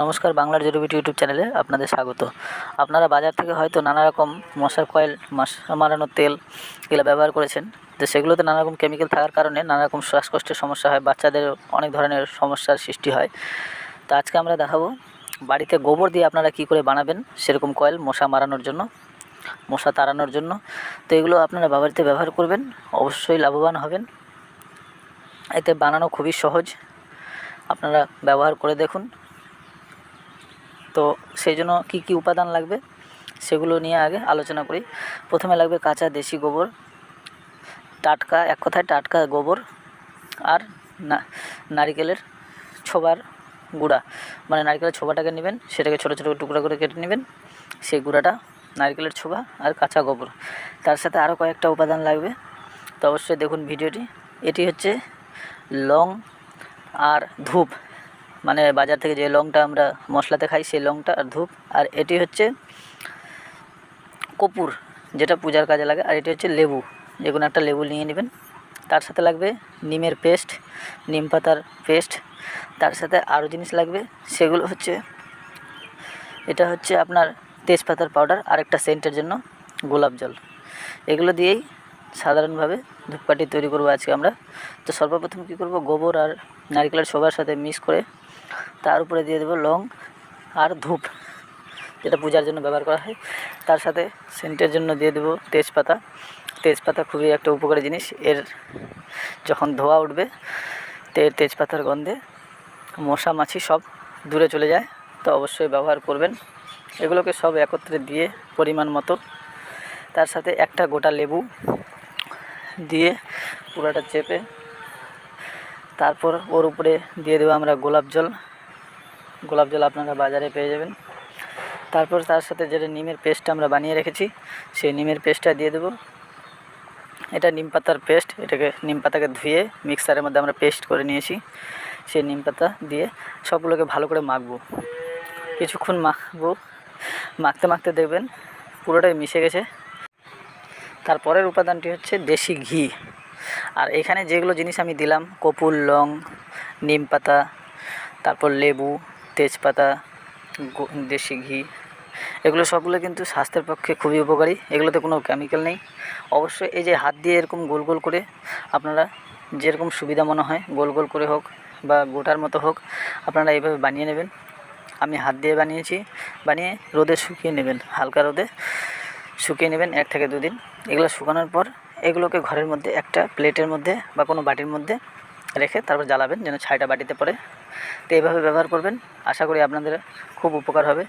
নমস্কার, বাংলার জড়িবিটি ইউটিউব চ্যানেলে আপনাদের স্বাগত। আপনারা বাজার থেকে হয়তো নানা রকম মশার কয়েল মশা মারানোর তেল এগুলো ব্যবহার করেছেন। তো সেগুলোতে নানা রকম কেমিক্যাল থাকার কারণে নানা রকম শ্বাসকষ্টের সমস্যা হয়, বাচ্চাদের অনেক ধরনের সমস্যার সৃষ্টি হয়। তো আজকে আমরা দেখাবো বাড়িতে গোবর দিয়ে আপনারা কী করে বানাবেন সেরকম কয়েল মশা মারানোর জন্য, মশা তাড়ানোর জন্য। তো এগুলো আপনারা বাড়িতে ব্যবহার করবেন, অবশ্যই লাভবান হবেন। এতে বানানো খুবই সহজ, আপনারা ব্যবহার করে দেখুন। তো সেই জন্য কী কী উপাদান লাগবে সেগুলো নিয়ে আগে আলোচনা করি। প্রথমে লাগবে কাঁচা দেশি গোবর, টাটকা, এক কথায় টাটকা গোবর আর নারিকেলের ছোবার গুঁড়া। মানে নারকেলের ছোবাটাকে নেবেন, সেটাকে ছোটো ছোটো টুকরো করে কেটে নেবেন, সেই গুঁড়াটা, নারকেলের ছোবা আর কাঁচা গোবর। তার সাথে আরও কয়েকটা উপাদান লাগবে। তো অবশ্যই দেখুন ভিডিওটি। এটি হচ্ছে লং আর ধূপ। মানে বাজার থেকে যে লংটা আমরা মশলাতে খাই, সেই লংটা আর ধূপ। আর এটি হচ্ছে কপুর, যেটা পূজার কাজে লাগে। আর এটি হচ্ছে লেবু, যে কোনো একটা লেবু নিয়ে নেবেন। তার সাথে লাগবে নিমের পেস্ট, নিম পাতার পেস্ট। তার সাথে আরও জিনিস লাগবে, সেগুলো হচ্ছে, এটা হচ্ছে আপনার তেজপাতার পাউডার আর একটা সেন্টের জন্য গোলাপ জল। এগুলো দিয়েই সাধারণভাবে ধূপকাঠি তৈরি করব আজকে আমরা। তো সর্বপ্রথম কী করব? গোবর আর নারকেলের ছোবার সাথে মিক্স করে তার উপরে দিয়ে দেবো লং আর ধূপ, যেটা পূজার জন্য ব্যবহার করা হয়। তার সাথে সেন্টের জন্য দিয়ে দেবো তেজপাতা। তেজপাতা খুবই একটা উপকারী জিনিস। এর যখন ধোয়া উঠবে, তে তেজপাতার গন্ধে মশা, মাছি সব দূরে চলে যায়। তো অবশ্যই ব্যবহার করবেন। এগুলোকে সব একত্রে দিয়ে পরিমাণ মতো। তার সাথে একটা গোটা লেবু দিয়ে পুরোটা চেপে তারপর ওর উপরে দিয়ে দেবো আমরা গোলাপ জল। গোলাপ জল আপনারা বাজারে পেয়ে যাবেন। তারপর তার সাথে যেটা নিমের পেস্টটা আমরা বানিয়ে রেখেছি, সেই নিমের পেস্টটা দিয়ে দেবো। এটা নিম পাতার পেস্ট এটাকে নিম পাতাকে ধুয়ে মিক্সারের মধ্যে আমরা পেস্ট করে নিয়েছি। সেই নিম পাতা দিয়ে সবগুলোকে ভালো করে মাখবো। কিছুক্ষণ মাখবো। মাখতে মাখতে দেখবেন পুরোটাই মিশে গেছে। তারপরের উপাদানটি হচ্ছে দেশি ঘি। আর এখানে যেগুলো জিনিস আমি দিলাম, কপুর, লং, নিম পাতা, তারপর লেবু তেজপাতা দেশি ঘি, এগুলো সবগুলো কিন্তু স্বাস্থ্যের পক্ষে খুবই উপকারী। এগুলোতে কোনো কেমিক্যাল নেই। অবশ্যই এই যে হাত দিয়ে এরকম গোল গোল করে আপনারা যেরকম সুবিধা মনে হয়, গোল গোল করে হোক বা গোটার মতো হোক, আপনারা এইভাবে বানিয়ে নেবেন। আমি হাত দিয়ে বানিয়েছি, বানিয়ে রোদে শুকিয়ে নেবেন, হালকা রোদে শুকিয়ে নেবেন এক থেকে দুদিন। এগুলো শুকানোর পর এগুলোকে ঘরের মধ্যে একটা প্লেটের মধ্যে বা কোনো বাটির মধ্যে রেখে তারপর জ্বালাবেন, যেন ছাইটা বাটিতে পড়ে। তো এইভাবে ব্যবহার করবেন। আশা করি আপনাদের খুব উপকার হবে।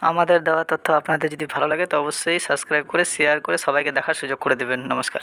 আমাদের দেওয়া তথ্য আপনাদের যদি ভালো লাগে তো অবশ্যই সাবস্ক্রাইব করে শেয়ার করে সবাইকে দেখার সুযোগ করে দেবেন। নমস্কার।